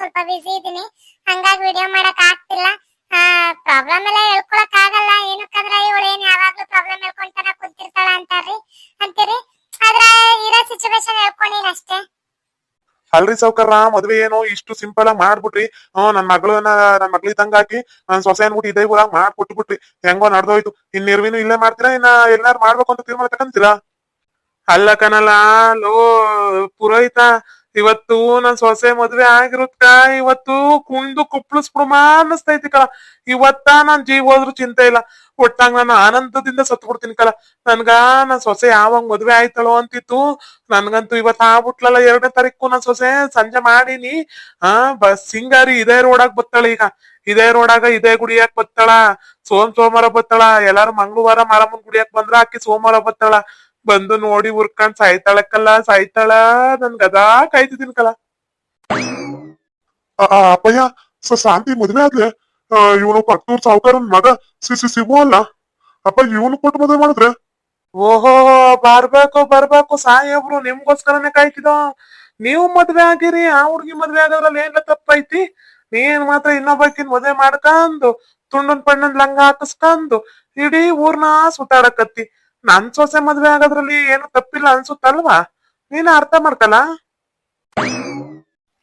ಸ್ವಲ್ಪ ಬಿಸಿ ಇದೀನಿ. ಹಂಗಾಗಿ ವಿಡಿಯೋ ಮಾಡಕ್ ಆಗ್ತಿಲ್ಲ. ಪ್ರಾಬ್ಲಮ್ ಎಲ್ಲ ಹೇಳ್ಕೊಳಕ್ ಆಗಲ್ಲ. ಏನಕ್ಕಂದ್ರ ಇವಳು ಏನ್ ಯಾವಾಗ್ಲೂ ಪ್ರಾಬ್ಲಮ್ ಹೇಳ್ಕೊಂತಾನ ಕುಂತಿರ್ತಾಳ ಅಂತಾರ್ರಿ. ಅಂತೀರಿ? ಆದ್ರ ಇರೋ ಸಿಚುವೇಶನ್ ಹೇಳ್ಕೊಂಡಿನಿ ಅಷ್ಟೇ. ಅಲ್ರಿ ಸೌಕರ್ರ ಮದ್ವೆ ಏನು ಇಷ್ಟು ಸಿಂಪಲ್ ಆಗಿ ಮಾಡ್ಬಿಟ್ರಿ. ಹ್ಮ್, ನನ್ ಮಗಳನ್ನ, ನನ್ ಮಗ್ಳಿಗೆ ತಂಗ ಹಾಕಿ, ನನ್ ಸೊಸೆ ಅನ್ಬಿಟ್ಟು ಇದೇ ಊರಾಗ ಮಾಡ್ಕೊಟ್ಬಿಟ್ರಿ. ಹೆಂಗೋ ನಡ್ದೋಯ್ತು. ಇನ್ ನಿರ್ವಿನು ಇಲ್ಲೇ ಮಾಡ್ತೀರಾ? ಇನ್ನ ಎಲ್ಲಾರು ಮಾಡ್ಬೇಕು ಅಂತ ತೀರ್ಮಾನ ತಕಂತೀರಾ? ಅಲ್ಲ ಕನಲ್ಲ ಲೋ, ಪುರೋಹಿತ ಇವತ್ತು ನನ್ ಸೊಸೆ ಮದ್ವೆ ಆಗಿರುತ್ತ ಇವತ್ತು ಕುಂದು ಕುಪ್ಳಿಸ್ಬಿಡುಮ ಅನ್ನಿಸ್ತೈತಿ ಕಳ ಇವತ್ತ ನಾನ್ ಜೀವ ಹೋದ್ರು ಚಿಂತೆ ಇಲ್ಲ. ಒಟ್ಟಾಗ ನಾನು ಆನಂದದಿಂದ ಸತ್ತು ಬಿಡ್ತೀನಿ ಕಳ ನನ್ಗ ನನ್ ಸೊಸೆ ಯಾವಾಗ ಮದ್ವೆ ಆಯ್ತಳೋ ಅಂತಿತ್ತು, ನನ್ಗಂತೂ ಇವತ್ ಆಗ್ಬಿಟ್ಲಲ್ಲ ಎರಡನೇ ತಾರೀಕು ನನ್ ಸೊಸೆ ಸಂಜೆ ಮಾಡೀನಿ. ಆ ಬಸ್ ಸಿಂಗಾರಿ ಇದೇ ರೋಡಾಗ್ ಬತ್ತಾಳ ಈಗ. ಇದೇ ರೋಡಾಗ ಇದೇ ಗುಡಿಯಾಕ್ ಬತ್ತಾಳ. ಸೋಮ್ ಸೋಮವಾರ ಬತ್ತಾಳ. ಎಲ್ಲಾರು ಮಂಗಳವಾರ ಮಾರಮ್ಮನ್ ಗುಡಿಯಾಕ್ ಬಂದ್ರ ಆಕಿ ಸೋಮವಾರ ಬತ್ತಾಳ. ಬಂದು ನೋಡಿ ಉರ್ಕೊಂಡ್ ಸಾಯ್ತಾಳಕ್ಕಲ್ಲ ಸಾಯ್ತಾಳ? ನನ್ ಗದಾ ಕಾಯ್ತಿದ್ದೀನಿ ಕಲ. ಅಪ್ಪಯ್ಯ ಸೊ ಶಾಂತಿ ಮದ್ವೆ ಆದ್ರೆ ಇವನು ಪಕ್ಕೂರ್ ಸಾವುಕಾರನ್ ಮಗ ಸಿ ಸಿ ಸಿಗು ಅಲ್ಲ? ಅಪ್ಪ ಇವನು ಕೊಟ್ಟು ಮದ್ವೆ ಮಾಡಿದ್ರೆ? ಓಹೋ ಬರ್ಬೇಕು ಬರ್ಬೇಕು ಸಾಹೇಬ್ರು ನಿಮ್ಗೋಸ್ಕರನೇ ಕಾಯ್ತಿದ. ನೀವು ಮದ್ವೆ ಆಗಿರಿ ಆ ಹುಡ್ಗಿ ಮದ್ವೆ ಆಗೋದ್ರಲ್ಲಿ ಏನ್ ತಪ್ಪೈತಿ? ನೀನ್ ಮಾತ್ರ ಇನ್ನೊಬ್ಬಕಿನ್ ಮದ್ವೆ ಮಾಡ್ಕಂದು ತುಂಡನ್ ಪಣ್ಣನ್ ಲಂಗ ಹಾಕಿಸ್ಕಂದು ಇಡೀ ಊರ್ನ ಸುತ್ತಾಡಕತ್ತಿ. ನನ್ ಸೊಸೆ ಮದ್ವೆ ಆಗೋದ್ರಲ್ಲಿ ಏನು ತಪ್ಪಿಲ್ಲ ಅನ್ಸುತ್ತಲ್ವಾ? ನೀನು ಅರ್ಥ ಮಾಡ್ಕಲ್ಲ?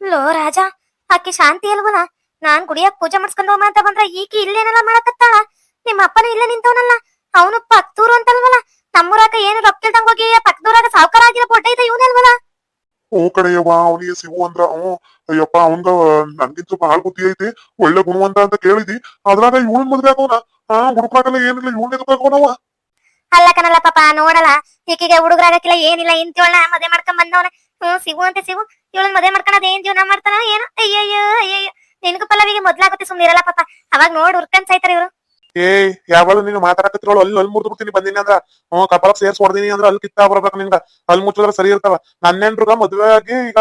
ಲೋ ರಾಜ ಆಕೆ ಶಾಂತಿ ಅಲ್ವಲ್ಲ ನಾನ್ ಗುಡಿಯಾಗ ಪೂಜೆ ಮಾಡ್ಸ್ಕೊಂಡ್ ಹೋಮ ಅಂತ ಬಂದ್ರ ಈಕೆ ಇಲ್ಲೇನೆಲ್ಲ ಮಾಡಕತ್ತಾಳ? ನಿಮ್ಮ ಅಪ್ಪನ ಇಲ್ಲೇ ನಿಂತವನಲ್ಲ? ಅವನು ಪಕ್ತೂರು ಅಂತಲ್ವಲ್ಲ? ನಮ್ಮೂರಾಗ ಏನು ರೊಕ್ಕ ಇಲ್ದಂಗ್ ಹೋಗಿ ಪಕ್ಕದೂರಾಗ ಸಾವುಕಾರ ಆಗಿರೋ ಪೊಟ್ಟ ಇದೆ ಇವನಲ್ವಲ್ಲ ಓ ಕಡೆಯವ್ವ ಅವನಿಗೆ ಸಿಗು ಅಂದ್ರ ಹ್ಞೂ. ಅಯ್ಯಪ್ಪ ಅವಂಗ ನನ್ಗಿಂತ ಬಹಳ ಬುದ್ಧಿ ಐತಿ. ಒಳ್ಳೆ ಗುಣವಂತ ಅಂತ ಕೇಳಿದಿ. ಅದ್ರಾಗ ಇವನ್ ಮದ್ವೆ ಆಗೋನ? ಹಾ ಹುಡುಕಾಗಲ್ಲ ಏನಿಲ್ಲ ಇವನ್ ಎದಕ್ಕಾಗೋನವ ಅಲ್ಲ ಕಣಲ್ಲ ಪಾಪ, ನೋಡಲ್ಲ. ಈಕಿಗೆ ಹುಡುಗರಾಗಕ್ಕಿಲ್ಲ, ಏನಿಲ್ಲ ಇಂತಿವಳನ್ನ ಮದ್ವೆ ಮಾಡ್ಕೊಂಡ್ ಬಂದವನ. ಹ್ಮ್, ಸಿಗು ಅಂತ ಸಿಗು. ಇವಳನ್ನ ಮದ್ವೆ ಮಾಡ್ಕೊಳದ್ ಏನ್ ಜೀವನ ಮಾಡ್ತಾನ ಏನ. ಅಯ್ಯಯ್ಯೋ ಅಯ್ಯಯ್ಯೋ. ನಿನಗೂ ಪಲ್ಲವಿಗೆ ಮೊದ್ಲಾಗುತ್ತೆ ಸುಮ್ನಿರಲ್ಲ ಪಾಪ. ಅವಾಗ ನೋಡ್ ಹುರ್ಕೊಂಡ್ ಸಾಯ್ತಾರ ಇವ್ರು. ಏ ಯಾವಾಗಲೂ ನೀನು ಮಾತಾಡಕತ್ತಿರೋಳು, ಅಲ್ಲಿ ಅಲ್ಲಿ ಮುರ್ದು ಬಿಡ್ತೀನಿ, ಬಂದಿನಿ ಅಂದ್ರ. ಹ್ಮ್ ಕಪಾಲಕ್ ಸೇರ್ಸ್ ಹೊಡ್ದಿನಿ ಅಂದ್ರ ಅಲ್ಲಿ ಕಿತ್ತ ಬರ್ಬೇಕು ನಿಂಗ ಅಲ್ಲಿ ಮುಚ್ಚಿದ್ರೆ ಸರಿ ಇರ್ತಾವ. ನನ್ನೆನ್ರುಗ ಮದ್ವೆ ಆಗಿ ಈಗ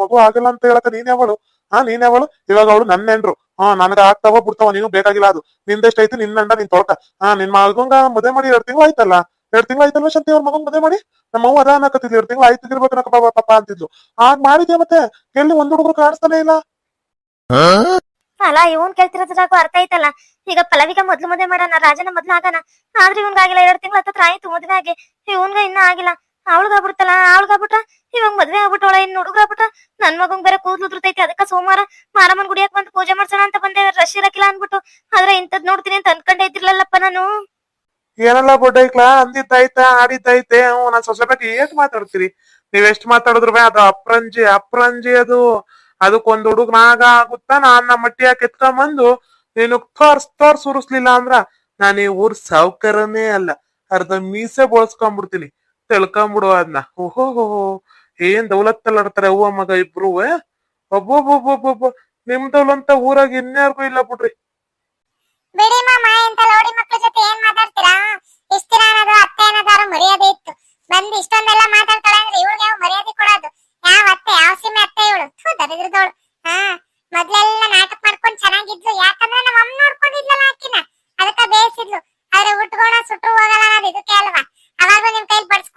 ಮಗು ಆಗಿಲ್ಲ ಅಂತ ಹೇಳಕ ನೀನ್ ಯಾವಳು? ಹಾ, ನೀನ್ ಯಾವಳು? ಇವಾಗ ಅವಳು ನನ್ನೆಂಡ್ರು ಹಾ, ನನಗ ಆಗ್ತಾವ ಬಿಡ್ತಾವ ನೀನು ಬೇಕಾಗಿಲ್ಲ ಅದು. ನಿಂದೆಷ್ಟೈತಿ ನಿನ್ನಂಡ ನಿನ್ ತೊಳ್ಕ. ಹಾ, ನಿನ್ ಮಗಂಗ ಮದುವೆ ಮಾಡಿ ಎರಡ್ ತಿಂಗಳು ಆಯ್ತಲ್ಲ? ಎರಡ್ ತಿಂಗಳು ಆಯ್ತಲ್ವ ಶಂತಿ ಅವ್ರ ಮಗನ್ ಮದುವೆ ಮಾಡಿ? ನಮ್ಮ ಅವ್ವ ಅದ ಅನ್ನಕತ್ತಿದ್ಲು ಎರಡ್ ತಿಂಗಳು ಆಯ್ತು ಇರ್ಬೇಕು ನಕ್ಕ ಪಾಪ ಅಂತಿದ್ಲು. ಆಗ ಮಾಡಿದ್ಯ ಮತ್ತೆ? ಎಲ್ಲಿ ಒಂದ್ ಹುಡುಗರು ಕಾಣಿಸ್ತಾನೆ ಇಲ್ಲ. ಅಲ್ಲ, ಇವನ್ ಕೇಳ್ತಿರೋದ್ರಾಗೂ ಅರ್ಥ ಐತಲ್ಲ ಈಗ ಪಲವಿಗ ಮೊದ್ಲು ಮದ್ವೆ ಮಾಡೋಣ, ರಾಜನ ಮೊದ್ಲು ಆಗಣ. ಆದ್ರೆ ಇವನ್ಗಾಗಿಲ್ಲ, ಎರಡ್ ತಿಂಗಳು ಹತ್ತತ್ರ ಆಯ್ತು ಮದ್ವೆ ಆಗಿ ಇವನ್ಗ ಇನ್ನ ಆಗಿಲ್ಲ. ಅವಳಿಗಾಗ್ಬಿಡ್ತಲ್ಲ ಅವಳಿಗಾಗ್ಬಿಟ್ರ ಇವಾಗ ಮದ್ವೆ ಆಗ್ಬಿಟ್ಟವಳ, ಇನ್ ಹುಡುಗ್ರಾಗ್ಬಿಟ್ರ ನನ್ ಮಗಂಗ್ ಬೇರೆ ಕೂದ್ಲು ಉದ್ರತೈತಿ, ಅದಕ್ಕ ಸೋಮವಾರ ಮಾರಮ್ಮನ್ ಗುಡಿಯಾಕ್ ಬಂದು ಪೂಜೆ ಮಾಡ್ಸೋಣ ಅಂತ ಬಂದೆ ರಶ್ ಇರಕಿಲ್ಲ ಅನ್ಬಿಟ್ಟು ಆದ್ರೆ ಇಂಥದ್ ನೋಡ್ತೀನಿ ಅಂತ ಅನ್ಕೊಂಡೆ ಇದ್ರಲ್ಲಪ್ಪ ನಾನು. ಏನಲ್ಲ ಬೊಡ್ಡೈಕ್ಲಾ ಅಂದಿದ್ದಾಯ್ತಾ ಆಡಿದ್ದೈತೆ ಹ್ಞೂ, ನಾನ್ ಸೊಸೆ ಬಗ್ಗೆ ಏಟ್ ಮಾತಾಡ್ತೀರಿ? ನೀವ್ ಎಷ್ಟ್ ಮಾತಾಡಿದ್ರು ಅದು ಅಪ್ರಂಜಿ ಅಪ್ರಂಜಿ ಅದು. ಅದಕ್ಕೊಂದ್ ಹುಡುಗ ನಾಗ ಆಗುತ್ತಾ, ನಾನ್ ನಮ್ಮ ಮಟ್ಟಿಯಾಗ ಕೆತ್ಕೊಂಬಂದು, ನೀನು ತೋರ್ಸ್ ತೋರ್ಸ್ ಉರ್ಸ್ಲಿಲ್ಲ ಅಂದ್ರ, ನಾನು ಈ ಊರ್ ಸಾವ್ಕರನೇ ಅಲ್ಲ, ಅರ್ಧ ಮೀಸೆ ಬೋಳ್ಸ್ಕೊಂಡ್ಬಿಡ್ತೀನಿ ತಿಳ್ಕೊಂಬಿಡು ಅದನ್ನ ಓಹೋ ಏನ್ ದೌಲತ್ತಲ್ಲಾಡ್ತಾರೆ ಅವ್ವ ಮಗ ಇಬ್ರು ಒಬ್ಬೊಬ್ಬೊಬ್ಬೊಬ್ಬೊಬ್ಬ ನಿಮ್ದವ್ಲಂತ ದೌಲಂತ ಊರಾಗ ಇನ್ಯಾರಿಗೂ ಇಲ್ಲ ಬಿಡ್ರಿ.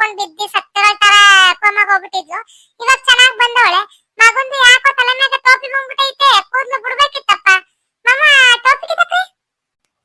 ಬಡ್ಸ್ಕೊಂಡ್ ಬಿದ್ದಿ ಸತ್ತಿರೋ ತರ ಕೋಮಾಗ ಹೋಗ್ಬಿಟ್ಟಿದ್ಲು. ಇವಾಗ ಚೆನ್ನಾಗ್ ಬಂದವಳೆ. ಮಗುಂದು ಯಾಕೋ ತಲೆ ಮ್ಯಾಗ ಟೋಪಿ ಬಂದ್ಬಿಟ್ಟೈತೆ, ಕೂದ್ಲು ಬಿಡ್ಬೇಕಿತ್ತಪ್ಪ. ಮಾಮ, ಟೋಪಿ ಕಿತ್ತಕ್ರಿ.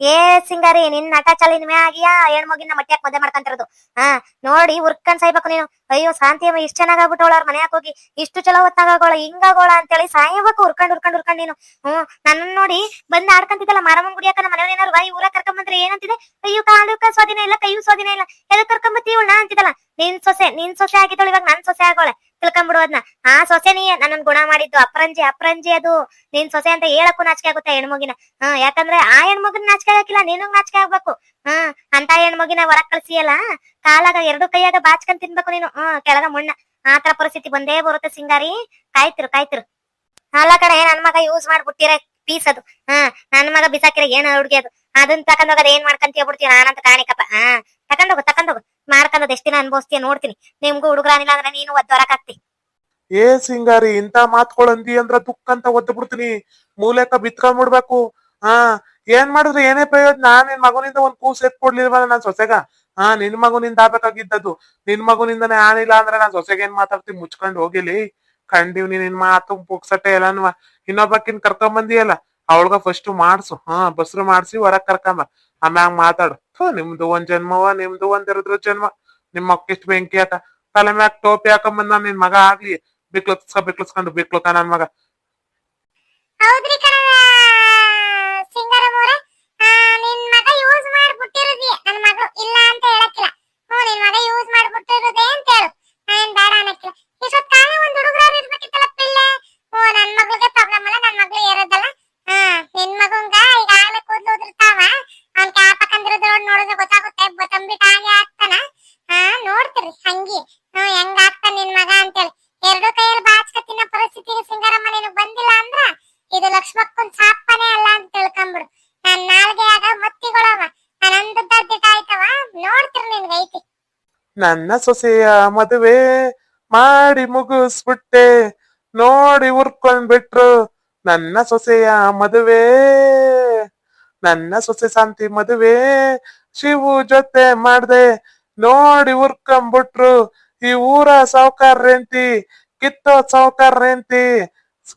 ಏ ಸಿಂಗಾರಿ, ನಿನ್ ನಟ ಚಾಲಿನ ಮ್ಯಾಗಿಯ ಹೆಣ್ಮಗಿನ ಮಟ್ಯಾಕ್ ಮದ್ವೆ ಮಾಡ್ಕೊಂತಿರೋದು? ಹಾ, ನೋಡಿ ಉರ್ಕನ್ ಸಾಯ್ಬೇಕು ನೀನು. ಅಯ್ಯೋ ಶಾಂತಿ ಅಮ್ಮ ಇಷ್ಟ ಚೆನ್ನಾಗ್ ಆಗ್ಬಿಟ್ಟವಳ, ಅವ್ರ ಮನ್ಯಾಗ ಹೋಗಿ ಇಷ್ಟು ಚಲೋ ಹೊತ್ತಾಗೋಳ ಹಿಂಗಾಗೋಳ ಅಂತೇಳಿ ಸಾಯ್ಬೇಕು ಉರ್ಕೊಂಡ್ ಉರ್ಕೊಂಡ್ ಉರ್ಕೊಂಡ್ ನೀನು. ಹ್ಮ್ ನನ್ನ ನೋಡಿ ಬಂದ್ ಆಡ್ಕಂತಿದ್ದಲ್ಲ, ಮಾರಮ್ಮನ್ ಗುಡಿಯಾಕ ನಮ್ಮ ಮನೆಯವ್ರ ಏನಾರು ಈ ಕರ್ಕೊಂಬಂದ್ರೆ ಏನಂತಿದೆ? ಅಯ್ಯೋ ಕಾಲುಕ ಸ್ವಾಧೀನ ಇಲ್ಲ, ಕೈಯೂ ಸ್ವಾಧೀನ ಇಲ್ಲ, ಎದಕ್ ಕರ್ಕೊಂಬತ್ತೀವ್ ನಾ ಅಂತಿದ್ದಲ್ಲ. ನಿನ್ ಸೊಸೆ ನಿನ್ ಸೊಸೆ ಆಗಿದ್ದಳು, ಇವಾಗ ನನ್ ಸೊಸೆ ಆಗೋಳೆ. ತಿಳ್ಕೊಂಬಿಡು ಅದನ್ನ ಆ ಸೊಸೆ ನೀ ನನ್ನ ಗುಣ ಮಾಡಿದ್ದು, ಅಪ್ರಂಜಿ ಅಪ್ರಂಜಿ ಅದು. ನಿನ್ ಸೊಸೆ ಅಂತ ಹೇಳಕ್ಕೂ ನಾಚಿಕೆ ಆಗುತ್ತೆ, ಹೆಣ್ಮಗಿನ. ಹಾ ಯಾಕಂದ್ರೆ ಆ ಹೆಣ್ಮಗಿನ ನಾಚಿಕೆ ಆಗಕ್ಕಿಲ್ಲ ನೀನು ನಾಚಿಕೆ ಆಗ್ಬೇಕು. ಹ್ಮ್ ಅಂತ ಹೆಣ್ಮಗಿನ ಹೊರಗ್ ಕಳ್ಸಿಯಲ್ಲ, ಕಾಲಾಗ ಎರಡು ಕೈಯಾಗ ಬಾಚ್ಕೊಂಡ್ ತಿನ್ಬೇಕು ನೀನು. ಹ್ಮ್ ಕೆಳಗ ಮುಣ್ಣ ಆತರ ಪರಿಸ್ಥಿತಿ ಬಂದೇ ಬರುತ್ತೆ ಸಿಂಗಾರಿ. ಕಾಯ್ತಿರು ಕಾಯ್ತಿರು. ಅಲ್ಲ ಕಡೆ ನನ್ ಮಗ ಯೂಸ್ ಮಾಡ್ಬಿಟ್ಟಿರ ಪೀಸ್ ಅದು. ಹಾ, ನನ್ ಮಗ ಬಿಸಾಕಿರ ಏನ್ ಹುಡುಗಿ ಅದು? ಅದನ್ನ ಅದ್ ಏನ್ ಮಾಡ್ಕಂತೀಯ ಬಿಡ್ತೀನಿ ನಾನಂತ ಕಾಣಿಕಪ್ಪ. ಹಾ ತಕೊಂಡೋಗು ತಕೊಂಡೋಗು ಮಾಡ್ಕೊಂಡ್ ಎಷ್ಟ್ ದಿನ ಅನ್ಭವಿಸ್ತೀಯ ನೋಡ್ತೀನಿ. ನಿಮ್ಗೂ ಹುಡುಗರಾನಿಲ್ಲ ಅಂದ್ರೆ ನೀನು ಒದ್ದೊರಕಾಗ್ತಿ ಏ ಸಿಂಗಾರಿ, ಇಂತ ಮಾತ್ಕೊಳಂದಿ ಅಂದ್ರ ದುಃಖ ಅಂತ ಒದ್ದು ಬಿಡ್ತೀನಿ. ಮೂಲೆಕ ಬಿತ್ಕೊಂಡ್ಬಿಡ್ಬೇಕು ಹಾ, ಏನ್ ಮಾಡಿದ್ರೆ? ಏನೇ ಪ್ರಯೋಜನ? ನಾನ್ ನಿನ್ ಮಗನಿಂದ ಒಂದ್ ಕೂಸ್ ಎತ್ ಕೊಡ್ಲಿಲ್ವಲ್ಲ ನಾನ್ ಸೊಸೆಗ? ಹಾ, ನಿನ್ ಮಗುನಿಂದ ಆಗ್ಬೇಕಾಗಿದ್ದದ್ದು. ನಿನ್ ಮಗುನಿಂದನೇ ಆನಿಲ್ಲ ಅಂದ್ರೆ ನಾನ್ ಸೊಸೆಗೆ ಏನ್ ಮಾತಾಡ್ತೀನಿ, ಮುಚ್ಕೊಂಡ್ ಹೋಗಿಲಿ. ಕಂಡಿವ್ ನಿನ್ ಮಾತು ಪುಕ್ಸಟ್ಟೆ ಎಲ್ಲಾನು ಇನ್ನೊಬ್ಬಕ್ಕಿನ್ ಕರ್ಕೊಂಡ್ ಬಂದಿಯಲ್ಲ ಅವಳಗ ಫಸ್ಟ್ ಮಾಡ್ಸು. ಹಾ, ಬಸ್ರು ಮಾಡ್ಸಿ ಹೊರಗ್ ಕರ್ಕೊಂಬ. ಆಮ್ಯಾಗ ಮಾತಾಡು. ನಿಮ್ದು ಒಂದ್ ಜನ್ಮವ, ನಿಮ್ದು ಒಂದ್ ಎರದ್ರ ಜನ್ಮ. ನಿಮ್ ಮಕ್ಕಿಷ್ಟ್ ಬೆಂಕಿ ಆತ. ತಲೆ ಮ್ಯಾಗ ಟೋಪಿ ಹಾಕೊಂಬಂದ್ ನಿನ್ ಮಗ ಆಗ್ಲಿ. ಬಿಕ್ಲಸ್ಕ ಬಿಕ್ಲಸ್ಕೊಂಡು ಬಿಕ್ಲಕ ನನ್ ಮಗ. ಹಂಗಿ ಆಗ್ತಾನ ನಿನ್ ಮಗ ಅಂತೇಳಿ. ಎರಡು ಕೈಯಲ್ಲಿ ತಿನ್ನ ಪರಿಸ್ಥಿತಿಗೆ ಬಂದಿಲ್ಲ ಅಂದ್ರ ಇದು ಲಕ್ಷ್ಮಕ್ಕನ್ ಸಾಪನೆ ಅಲ್ಲ ಅಂತ ತಿಳ್ಕೊಂಬಿಡು. ನನ್ ನಾಲ್ಗೆ ಆಗ ಮತ್ತಿಗೊಳವ. ನನ್ನಂದದ್ದ ದಿಟ ಆಯ್ತವ. ನೋಡ್ತಿರ್ ನಿನ್ಗೈತಿ ನನ್ನ ಸೊಸೆಯ ಮದುವೆ ಮಾಡಿ ಮುಗಿಸ್ಬಿಟ್ಟೆ. ನೋಡಿ ಉರ್ಕೊಂಡ್ ಬಿಟ್ರು ನನ್ನ ಸೊಸೆಯ ಮದುವೆ. ನನ್ನ ಸೊಸೆ ಶಾಂತಿ ಮದುವೆ. ಶಿವು ಜೊತೆ ಮಾಡ್ದೆ. ನೋಡಿ ಉರ್ಕೊಂಡ್ಬಿಟ್ರು ಈ ಊರ ಸಾವ್ಕಾರ್ ಹೆಂಡ್ತಿ, ಕಿತ್ತೋ ಸಾವ್ಕಾರ್ ಎಂತಿ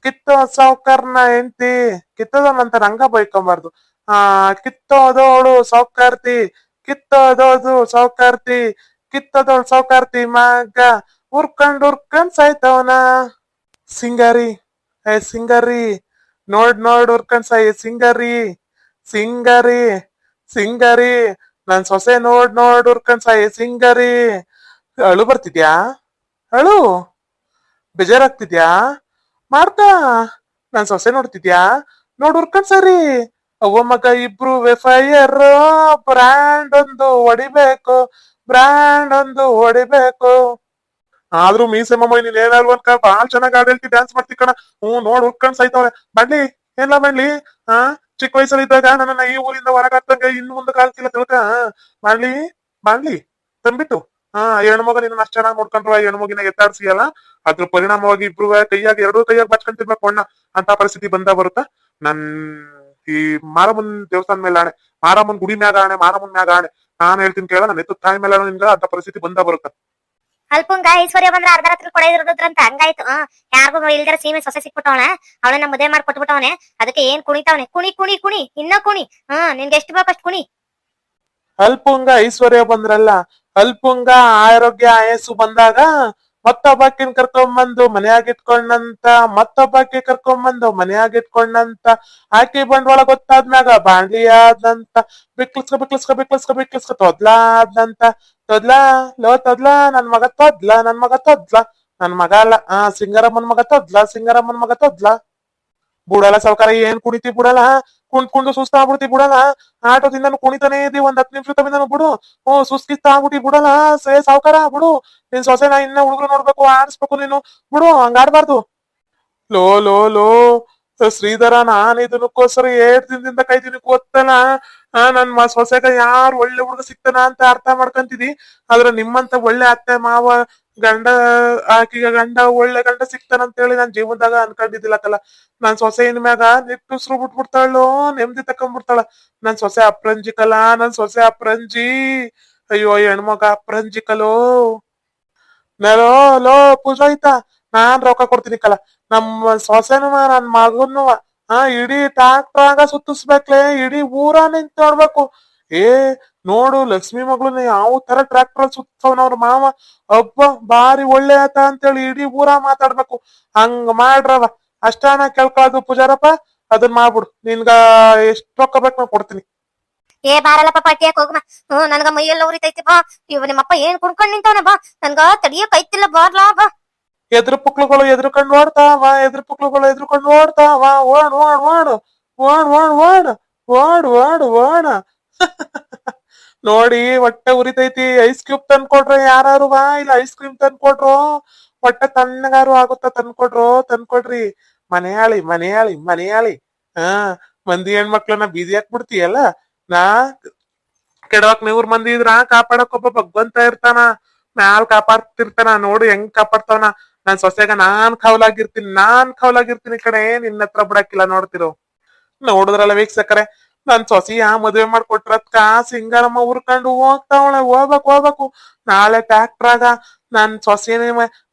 ಕಿತ್ತೋ ಸಾವ್ಕಾರ್ನ ಹೆಂಡ್ತಿ ಕಿತ್ತೋದನ್ನಂತ ರಂಗ ಬೈಕೊಂಬಾರ್ದು. ಆ ಕಿತ್ತೋದೋಳು ಸಾವ್ಕಾರ್ತಿ, ಕಿತ್ತೋದೋದು ಸಾವ್ಕಾರ್ತಿ ಕಿತ್ತದೋಳು ಸಾವ್ಕಾರ್ತಿ ಮಗ ಉರ್ಕಂಡ್ ಉರ್ಕಂಡ್ ಸಾಯ್ತವನ. ಸಿಂಗರಿ, ಏ ಸಿಂಗಾರಿ, ನೋಡ್ ನೋಡ್ ಉರ್ಕಂಡ್ ಸಾಯಿ ಸಿಂಗರಿ ಸಿಂಗರಿ ಸಿಂಗರಿ, ನನ್ ಸೊಸೆ ನೋಡ್ ನೋಡ್ ಉರ್ಕಂಡ್ ಸಾಯಿ ಸಿಂಗಾರಿ. ಅಳು ಬರ್ತಿದ್ಯಾ? ಅಳು, ಬೇಜಾರಾಗ್ತಿದ್ಯಾ? ಮಾಡ್ತಾ ನನ್ ಸೊಸೆ ನೋಡ್ತಿದ್ಯಾ? ನೋಡ್ ಉರ್ಕಂಡ್ ಸರಿ. ಅವ್ವ ಮಗ ಇಬ್ರು ವೆಫೈಯರ್ ಬ್ರ್ಯಾಂಡ್ ಒಂದು ಹೊಡಿಬೇಕು ಬ್ರ್ಯಾಂಡ್ ಒಂದು ಹೊಡಿಬೇಕು. ಆದ್ರೂ ಮೀಸೆ ಮಮ್ಮ ನೀನ್ ಏನಾದ್ರು ಅನ್ಕ ಬಾಳ್ ಚೆನ್ನಾಗ್ ಹಾಡ್ ಹೇಳ್ತಿ ಡ್ಯಾನ್ಸ್ ಮಾಡ್ತಿ ಕಣ. ಹ್ಞೂ, ನೋಡ್ ಉಟ್ಕೊಂಡ್ ಸಾಯ್ತವ್ರೆ ಬನ್ನಿ ಎಲ್ಲ ಬನ್ನಿ ಹಾ ಚಿಕ್ಕ ವಯಸ್ಸಲ್ಲಿ ಇದ್ದಾಗ ನನ್ನ ಈ ಊರಿಂದ ಹೊರಗಾಕ್ದಂಗ ಇನ್ನು ಮುಂದೆ ಕಾಲ್ತಿಲ್ಲ ತಿಳ್ಕ. ಮಾಡ್ಲಿ ಮಾಡ್ಲಿ, ತಂದ್ಬಿಟ್ಟು. ಹಾ ಹೆಣ್ಮಗ ನಿನ್ನ ಅಷ್ಟ್ ಚೆನ್ನಾಗಿ ನೋಡ್ಕೊಂಡ್ರು ಹೆಣ್ಮಗಿನ ಎತ್ತಾಡ್ಸಿಯಲ್ಲ ಅದ್ರ ಪರಿಣಾಮವಾಗಿ ಇಬ್ರು ಕೈಯಾಗ ಎರಡೂ ಕೈಯಾಗ ಬಚ್ಕೊಂತಿರ್ಬೇಕು ಅಣ್ಣ ಅಂತ ಪರಿಸ್ಥಿತಿ ಬಂದ ಬರುತ್ತ. ನನ್ ಈ ಮಾರಮ್ಮನ್ ದೇವಸ್ಥಾನ ಮೇಲೆ ಆಣೆ ಮಾರಮ್ಮನ್ ಗುಡಿ ಮ್ಯಾಗ ಆಣೆ ಮಾರಮ್ಮನ್ ಮ್ಯಾಗ ಆಣೆ ನಾನ್ ಹೇಳ್ತೀನಿ ಕೇಳ ನನ್ನ ಎತ್ತು ತಾಯಿ ಮೇಲೆ ನಿನ್ಗ ಅಂತ ಪರಿಸ್ಥಿತಿ ಬಂದ ಬರುತ್ತ. ಅಲ್ಪಂಗ ಐಶ್ವರ್ಯ ಬಂದ್ರ ಅರ್ಧ ರಾತ್ರಿ ಕೊಡೋದಿರೋದ್ರಂತ ಹಂಗಾಯ್ತು ಯಾರಿಗೂ ಇಲ್ದರ ಸೀಮೆ ಸೊಸೆ ಸಿಕ್ಬಿಟ್ಟವಣೆ ಅವಳನ್ನ ಮದುವೆ ಮಾಡಿ ಕೊಟ್ಬಿಟ್ಟವನೆ ಅದಕ್ಕೆ ಏನ್ ಕುಣಿತಾವನೆ ಕುಣಿ ಕುಣಿ ಕುಣಿ ಇನ್ನ ಕುಣಿ ಹ್ಮ್ ನಿನ್ಗೆ ಎಷ್ಟು ಬೇಕಷ್ಟು ಕುಣಿ. ಅಲ್ಪುಂಗ ಐಶ್ವರ್ಯ ಬಂದ್ರಲ್ಲ ಅಲ್ಪುಂಗ ಆರೋಗ್ಯ ಆಯಸ್ಸು ಬಂದಾಗ ಮತ್ತೊಬ್ಬಾಕಿನ್ ಕರ್ಕೊಂಬಂದು ಮನ್ಯಾಗ ಇಟ್ಕೊಂಡಂತ, ಮತ್ತೊಬ್ಬಾಕಿ ಕರ್ಕೊಂಬಂದು ಮನ್ಯಾಗ ಇಟ್ಕೊಂಡಂತ, ಆಕೆ ಬಂಡವಾಳ ಗೊತ್ತಾದ್ಮ್ಯಾಗ ಬಾಂಡ್ಲಿ ಆದಂತ ಬಿಕ್ಲಿಸ್ಕ ಬಿಕ್ಲಿಸ್ಕ ಬಿಕ್ಲಿಸ್ಕ ಬಿಕ್ಲಿಸ್ಕ, ತೊದ್ಲಾ ಆದಂತ ತೊದ್ಲಾ, ಲೋ ತೊದ್ಲಾ, ನನ್ ಮಗ ತೊದ್ಲಾ, ನನ್ ಮಗ ತೊದ್ಲಾ, ನನ್ ಮಗ ಅಲ್ಲ, ಆ, ಸಿಂಗರಮ್ಮನ್ ಮಗ ತೊದ್ಲಾ, ಸಿಂಗರಮ್ಮನ್ ಮಗ ತೊದ್ಲಾ. ಬುಡಲ್ಲ ಸಾವ್ಕಾರ ಏನ್ ಕುಡಿತಿ ಬಿಡಲ್ಲ ಕುಂತ್ ಕುಂಡು ಸುಸ್ತಾಗ್ಬಿಡ್ತಿ ಬಿಡಲ್ಲ. ಆಟೋದಿಂದ ಕುಣಿತಾನೆ ಇದ್ದೀವಿ ಒಂದ್ ಹತ್ತು ನಿಮಿಷ ತಗೊಂಡ್ ಬಿಡು. ಓ ಸುಸ್ಕಿತ್ತ ಆಗ್ಬಿಟ್ಟಿ ಬಿಡಲ್ಲ. ಸೇ, ಸಾವ್ಕಾರ, ಬಿಡು. ನಿನ್ ಸೊಸೆನ ಇನ್ನ ಹುಡುಗರು ನೋಡ್ಬೇಕು, ಆಡಿಸ್ಬೇಕು ನೀನು. ಬಿಡು, ಹಂಗಾಡ್ಬಾರ್ದು. ಲೋ ಲೋ ಲೋ. ಶ್ರೀಧರ, ನಾನ್ ಇದನ್ನಕ್ಕೋಸ್ಕರ ಏಟ್ ದಿನದಿಂದ ಕೈತೀನಿ ಗೊತ್ತಲ್ಲ ಆ, ನನ್ ಸೊಸೆಗ ಯಾರು ಒಳ್ಳೆ ಹುಡುಗ ಸಿಗ್ತಾನ ಅಂತ ಅರ್ಥ ಮಾಡ್ಕೊಂತಿದಿ ಆದ್ರೆ ನಿಮ್ಮಂತ ಒಳ್ಳೆ ಅತ್ತೆ, ಮಾವ, ಗಂಡ, ಆಕಿಗ ಗಂಡ, ಒಳ್ಳೆ ಗಂಡ ಸಿಗ್ತಾನಂತ ಹೇಳಿ ನಾನ್ ಜೀವನದಾಗ ಅನ್ಕೊಂಡಿದ್ದಿಲ್ಲಕಲ್ಲ ನನ್ ಸೊಸೆ ಇನ್ ಮ್ಯಾಗ ನಿಟ್ಟುಸ್ರು ಬಿಟ್ಬಿಡ್ತಾಳು, ನೆಮ್ಮದಿ ತಕೊಂಡ್ಬಿಡ್ತಾಳ ನನ್ ಸೊಸೆ ಅಪ್ರಂಜಿಕಲ್ಲ ನನ್ ಸೊಸೆ ಅಪ್ರಂಜಿ. ಅಯ್ಯೋ, ಹೆಣ್ಮಗ ಅಪ್ರಂಜಿಕಲೋ ನಲೋ, ಲೋ ಪೂಜಾಯ್ತಾ ನಾನ್ ರೊಕ್ಕ ಕೊಡ್ತೀನಿ ಕಲ ನಮ್ಮ ಸೊಸೆನುವ ನನ್ ಮಗನುವ ಹಾ ಇಡೀ ಟ್ರಾಕ್ಟ್ರಾಗ ಸುತ್ತಿಸ್ಬೇಕ್ಲೆ, ಇಡೀ ಊರ ನಿಂತ್ ನೋಡ್ಬೇಕು. ಏ, ನೋಡು ಲಕ್ಷ್ಮಿ ಮಗಳನ್ನ ಯಾವ ತರ ಟ್ರಾಕ್ಟರ್ ಸುತ್ತವನವ್ರ ಮಾವ. ಅಬ್ಬ ಬಾರಿ ಒಳ್ಳೆ ಆತ ಅಂತೇಳಿ ಇಡೀ ಊರ ಮಾತಾಡ್ಬೇಕು. ಹಂಗ ಮಾಡ್ರವ ಅಷ್ಟಾನ ಕೇಳ್ಕೊಳ್ಳೋದು ಪೂಜಾರಪ್ಪ, ಅದನ್ ಮಾಡ್ಬಿಡು. ನಿನ್ಗ ಎಷ್ಟ್ ರೊಕ್ಕ ಬೇಕು ನಾ ಕೊಡ್ತೀನಿ. ಏ, ಬಾರಲ್ಲಪ್ಪ ಪಾಟಿಯಾಕ ಹೋಗಮ್ಮ ಹ್ಮ್ ನನ್ಗ ಮೈಯೆಲ್ಲ ಉರಿತೈತಿ ಬಾ. ಇವ ನಿಮ್ಮಪ್ಪ ಏನ್ ಕುಣ್ಕೊಂಡ್ ನಿಂತವನ ಬಾ. ನನ್ಗ ತಡಿಯಕ್ ಐತಿಲ್ಲ ಬಾರ್ಲಾ ಬಾ. ಎದುರು ಪುಕ್ಳುಗಳು ಎದ್ರುಕೊಂಡು ಓಡ್ತಾವ, ಎದುರು ಪುಕ್ಳುಗಳು ಎದ್ರುಕೊಂಡು ಓಡ್ತಾವ. ಓಡ್ ಓಡ್ ಓಡ್ ಓಡ್ ಓಡ್ ಓಡ್ ಓಡ್ ಓಡ್, ಓಡ. ನೋಡಿ, ಹೊಟ್ಟೆ ಉರಿತೈತಿ ಐಸ್ ಕ್ಯೂಬ್ ತಂದ್ಕೊಡ್ರ ಯಾರು ವಾ ಇಲ್ಲ ಐಸ್ ಕ್ರೀಮ್ ತಂದ್ಕೊಡ್ರು ಹೊಟ್ಟೆ ತಣ್ಣಗಾರು ಆಗುತ್ತ ತಂದ್ಕೊಡ್ರು ತಂದ್ಕೊಡ್ರಿ. ಮನೆಯಾಳಿ ಮನೆಯಾಳಿ ಮನೆಯಾಳಿ. ಹಾ, ಮಂದಿ ಹೆಣ್ಮಕ್ಳನ್ನ ಬೀದಿ ಹಾಕ್ಬಿಡ್ತೀಯಲ್ಲ? ನಾ ಕೆಡವಕ್ ನೂರ್ ಮಂದಿ ಇದ್ರ ಕಾಪಾಡಕ್ ಒಬ್ಬ ಭಗವಂತ ಇರ್ತಾನ. ಮ್ಯಾಲ್ ಕಾಪಾಡ್ತಿರ್ತಾನ ನೋಡು ಹೆಂಗ್ ಕಾಪಾಡ್ತಾವನ. ನನ್ ಸೊಸೆಗ ನಾನ್ ಕವಲಾಗಿರ್ತೀನಿ ನಾನ್ ಕವಲಾಗಿರ್ತೀನಿ ಕಡೆ ನಿನ್ನ ಹತ್ರ ಬಿಡಕ್ಕಿಲ್ಲ ನೋಡ್ತಿರೋ. ನೋಡಿದ್ರಲ್ಲ ವೀಕ್ಷಕರೇ, ನನ್ ಸೊಸಿಯ ಮದ್ವೆ ಕಾ ಸಿಂಗಾರಮ್ಮ ಉರ್ಕೊಂಡು ಹೋಗ್ತಾವಳೆ, ಹೋಗ್ಬೇಕು ಹೋಗ್ಬೇಕು. ನಾಳೆ ಟ್ಯಾಕ್ಟ್ರಾಗ ನನ್ ಸೊಸೆನೇ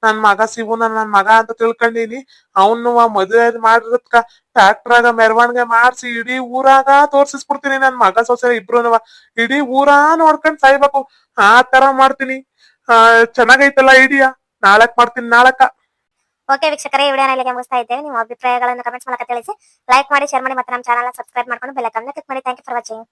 ನನ್ ಮಗ ಸಿಗು ನನ್ ಮಗ ಅಂತ ತಿಳ್ಕೊಂಡಿನಿ. ಅವನು ಮದ್ವೆ ಮಾಡಿರತ್ಕ ಟ್ಯಾಕ್ಟ್ರಾಗ ಮೆರವಣಿಗೆ ಮಾಡ್ಸಿ ಇಡೀ ಊರಾಗ ತೋರ್ಸಿಸ್ಬಿಡ್ತೀನಿ. ನನ್ ಮಗ ಸೊಸೆ ಇಬ್ರು ಇಡೀ ಊರಾ ನೋಡ್ಕೊಂಡ್ ಸಾಯ್ಬೇಕು. ಆ ತರ ಮಾಡ್ತೀನಿ. ಆ ಚೆನ್ನಾಗೈತಲ್ಲ ಐಡಿಯಾ ನಾಳಕ್ ಮಾಡ್ತೀನಿ ನಾಳಕ ಓಕೆ ವೀಕ್ಷಕರೇ, ಈ ವಿಡಿಯೋನ ಇಲ್ಲಿಗೆ ಮುಗಿಸ್ತಾ ಇದ್ದೇವೆ. ನಿಮ್ಮ ಅಭಿಪ್ರಾಯಗಳನ್ನು ಕಮೆಂಟ್ಸ್ ಮೂಲಕ ತಿಳಿಸಿ. ಲೈಕ್ ಮಾಡಿ ಶೇರ್ ಮಾಡಿ, ಮತ್ತೆ ನಮ್ಮ ಚಾನಲ್ ಸಬ್ಸ್ಕ್ರೈಬ್ ಮಾಡ್ಕೊಂಡು ಬೆಲ್ ಐಕಾನ್ ಕ್ಲಿಕ್ ಮಾಡಿ. Thank you for watching